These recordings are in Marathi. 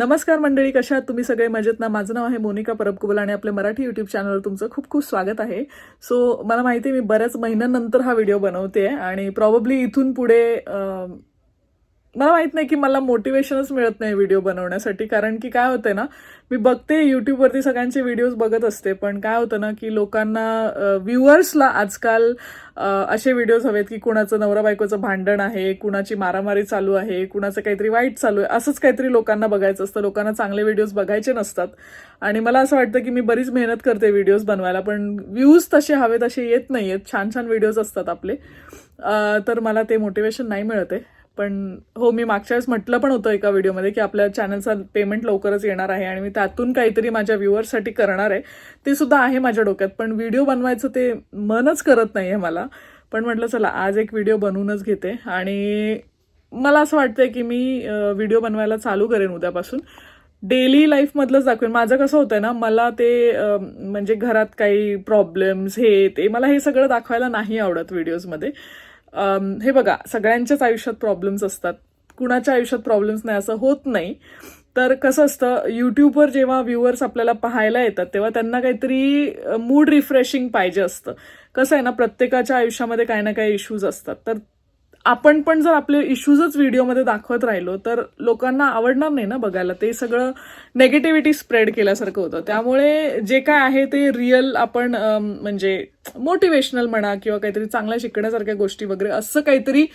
नमस्कार मंडळी कशा आहात तुम्ही सगळे? मजेत ना? माझं नाव आहे मोनिका परबकुबल आणि आपल्या मराठी युट्यूब चॅनलवर तुमचं खूप खूप स्वागत आहे. सो मला माहिती आहे मी बऱ्याच महिन्यानंतर हा व्हिडिओ बनवते आणि प्रॉब्ली इथून पुढे मला माहीत नाही की मला मोटिवेशनच मिळत नाही व्हिडिओ बनवण्यासाठी. कारण की काय होतं ना मी बघते यूट्यूबवरती सगळ्यांचे व्हिडिओज बघत असते. पण काय होतं ना की लोकांना व्ह्युअर्सला आजकाल असे व्हिडिओज हवेत की कुणाचं नवरा बायकोचं भांडण आहे कुणाची मारामारी चालू आहे कुणाचं काहीतरी वाईट चालू आहे असंच काहीतरी लोकांना बघायचं असतं. लोकांना चांगले व्हिडिओज बघायचे नसतात. आणि मला असं वाटतं की मी बरीच मेहनत करते व्हिडिओज बनवायला पण व्ह्यूज तसे हवे तसे येत नाही आहेत छान छान व्हिडिओज असतात आपले. तर मला ते मोटिवेशन नाही मिळत आहे. पण हो मी मागच्या वेळेस म्हटलं पण होतं एका व्हिडिओमध्ये की आपल्या चॅनलचा पेमेंट लवकरच येणार आहे आणि मी त्यातून काहीतरी माझ्या व्ह्युअर्ससाठी करणार आहे. ते सुद्धा आहे माझ्या डोक्यात पण व्हिडिओ बनवायचं ते मनच करत नाही आहे मला. पण म्हटलं चला आज एक व्हिडिओ बनवूनच घेते. आणि मला असं वाटतंय की मी व्हिडिओ बनवायला चालू करेन उद्यापासून. डेली लाईफमधलंच दाखवेन. माझं कसं होतंय ना मला ते म्हणजे घरात काही प्रॉब्लेम्स हे ते मला हे सगळं दाखवायला नाही आवडत व्हिडिओजमध्ये. हे बघा सगळ्यांच्याच आयुष्यात प्रॉब्लेम्स असतात. कुणाच्या आयुष्यात प्रॉब्लेम्स नाही असं होत नाही. तर कसं असतं यूट्यूबवर जेव्हा व्ह्युअर्स आपल्याला पाहायला येतात तेव्हा त्यांना काहीतरी मूड रिफ्रेशिंग पाहिजे असतं. कसं आहे ना प्रत्येकाच्या आयुष्यामध्ये काही ना काही इश्यूज असतात. तर आपण पण जर आपले इश्यूजच व्हिडिओमध्ये दाखवत राहिलो तर लोकांना आवडणार नाही ना बघायला. ते सगळं नेगेटिव्हिटी स्प्रेड केल्यासारखं होतं. त्यामुळे जे काय आहे ते रिअल आपण म्हणजे मोटिवेशनल म्हणा किंवा काहीतरी चांगल्या शिकण्यासारख्या गोष्टी वगैरे असं काहीतरी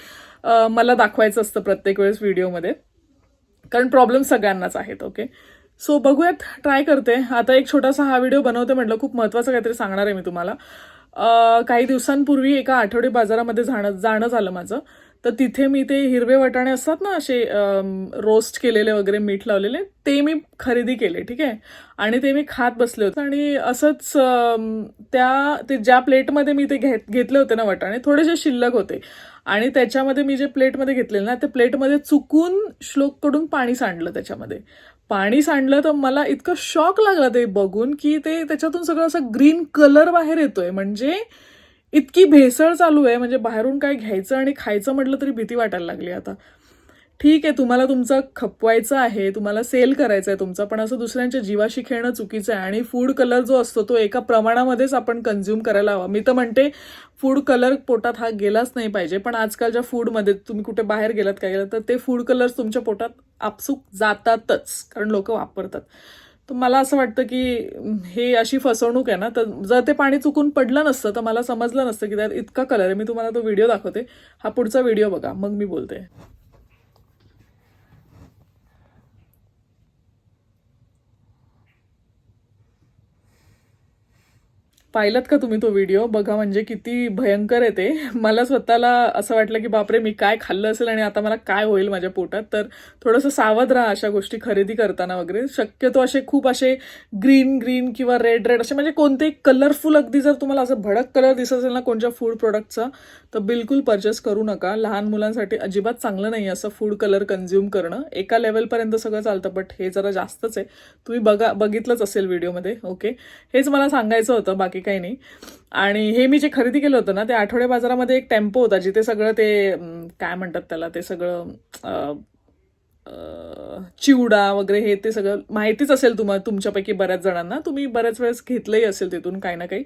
मला दाखवायचं असतं प्रत्येक वेळेस व्हिडिओमध्ये कारण प्रॉब्लेम सगळ्यांनाच आहेत ओके सो बघूयात ट्राय करते. आता एक छोटासा हा व्हिडिओ बनवते म्हटलं खूप महत्त्वाचं काहीतरी सांगणार आहे मी तुम्हाला. काही दिवसांपूर्वी एका आठवडे बाजारामध्ये जाणं जाणं झालं माझं. तर तिथे मी ते हिरवे वाटाणे असतात ना असे रोस्ट केलेले वगैरे मीठ लावलेले ते मी खरेदी केले ठीक आहे? आणि ते मी खात बसले होते. आणि असंच त्या ते ज्या प्लेटमध्ये मी ते घेत घेतले होते ना वाटाणे थोडेसे शिल्लक होते. आणि त्याच्यामध्ये मी जे प्लेटमध्ये घेतलेले ना त्या प्लेटमध्ये चुकून श्लोककडून पाणी सांडलं त्याच्यामध्ये. पाणी सांडलं तर मला इतकं शॉक लागला ते बघून की ते त्याच्यातून सगळं असं ग्रीन कलर बाहेर येतोय. म्हणजे इतकी भेसळ चालू आहे. म्हणजे बाहेरून काय घ्यायचं आणि खायचं म्हटलं तरी भीती वाटायला लागली आता. ठीक आहे तुम्हाला तुमचं खपवायचं आहे तुम्हाला सेल करायचं आहे तुमचं पण असं दुसऱ्यांच्या जीवाशी खेळणं चुकीचं आहे आणि फूड कलर जो असतो तो एका प्रमाणामध्येच आपण कन्झ्युम करायला हवा. मी तर म्हणते फूड कलर पोटात हा गेलाच नाही पाहिजे पण आजकालच्या फूडमध्ये तुम्ही कुठे बाहेर गेलात काय गेलात तर ते फूड कलर्स तुमच्या पोटात आपसूक जातातच कारण लोक वापरतात. तर मला असं वाटतं की हे अशी फसवणूक आहे ना तर जर ते पाणी चुकून पडलं नसतं तर मला समजलं नसतं की त्यात इतका कलर आहे. मी तुम्हाला तो व्हिडिओ दाखवते. हा पुढचा व्हिडिओ बघा मग मी बोलते. पाहिलात का तुम्ही तो व्हिडिओ बघा म्हणजे किती भयंकर आहे ते. मला स्वतःला असं वाटलं की बापरे मी काय खाल्लं असेल आणि आता मला काय होईल माझ्या पोटात? तर थोडंसं सावध राहा अशा गोष्टी खरेदी करताना वगैरे. शक्यतो असे खूप असे ग्रीन ग्रीन किंवा रेड रेड असे म्हणजे कोणतेही कलरफुल अगदी जर तुम्हाला असं भडक कलर दिसत असेल ना कोणत्या फूड प्रोडक्टचा तर बिलकुल परचेस करू नका. लहान मुलांसाठी अजिबात चांगलं नाही असं फूड कलर कन्झ्युम करणं. एका लेवलपर्यंत सगळं चालतं बट हे जरा जास्तच आहे. तुम्ही बघा बघितलंच असेल व्हिडिओमध्ये ओके हेच मला सांगायचं होतं बाकी काही नाही. आणि हे मी जे खरेदी केलं होतं ना ते आठवडे बाजारामध्ये एक टेम्पो होता जिथे सगळं ते काय म्हणतात त्याला ते सगळं चिवडा वगैरे हे ते सगळं माहितीच असेल तुम्हाला तुमच्यापैकी बऱ्याच जणांना. तुम्ही बऱ्याच वेळेस घेतलंही असेल तिथून काही ना काही.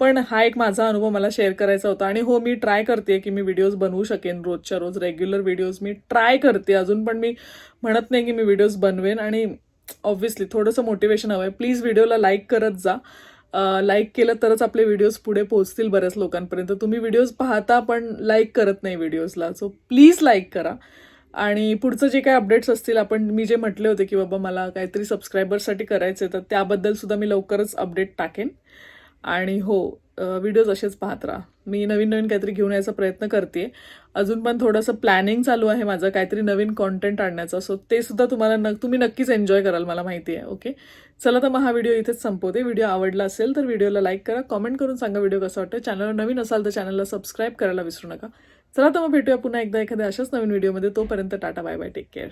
पण हा एक माझा अनुभव मला शेअर करायचा होता. आणि हो मी ट्राय करते की मी व्हिडिओज बनवू शकेन रोजच्या रोज. रेग्युलर व्हिडिओज मी ट्राय करते अजून पण मी म्हणत नाही की मी व्हिडिओज बनवेन. आणि ऑब्व्हियसली थोडंसं मोटिवेशन हवं आहे प्लीज व्हिडिओला लाईक करत जा. लाईक केलं तरच आपले व्हिडिओज पुढे पोहोचतील बऱ्याच लोकांपर्यंत. तुम्ही व्हिडिओज पाहता पण लाईक करत नाही व्हिडिओजला सो प्लीज लाईक करा. आणि पुढचं जे काही अपडेट्स असतील आपण मी जे म्हटले होते की बाबा मला काहीतरी सबस्क्रायबर्ससाठी करायचे तर त्याबद्दलसुद्धा मी लवकरच अपडेट टाकेन. आणि हो व्हिडिओज असेच पाहत राहा. मी नवीन नवीन काहीतरी घेऊन यायचा प्रयत्न करते. अजून पण थोडंसं प्लॅनिंग चालू आहे माझं काहीतरी नवीन कॉन्टेंट आणण्याचं. सो ते सुद्धा तुम्हाला न तुम्ही नक्कीच एन्जॉय कराल मला माहिती आहे ओके चला तर मग हा व्हिडिओ इथेच संपवते. व्हिडिओ आवडला असेल तर व्हिडिओला लाईक करा. कॉमेंट करून सांगा व्हिडिओ कसा वाटतं. चॅनलवर नवीन असाल तर चॅनलला सबस्क्राईब करायला विसरू नका. चला तर मग भेटूया पुन्हा एकदा एखाद्या अशाच नवीन व्हिडिओमध्ये तोपर्यंत tata bye bye take care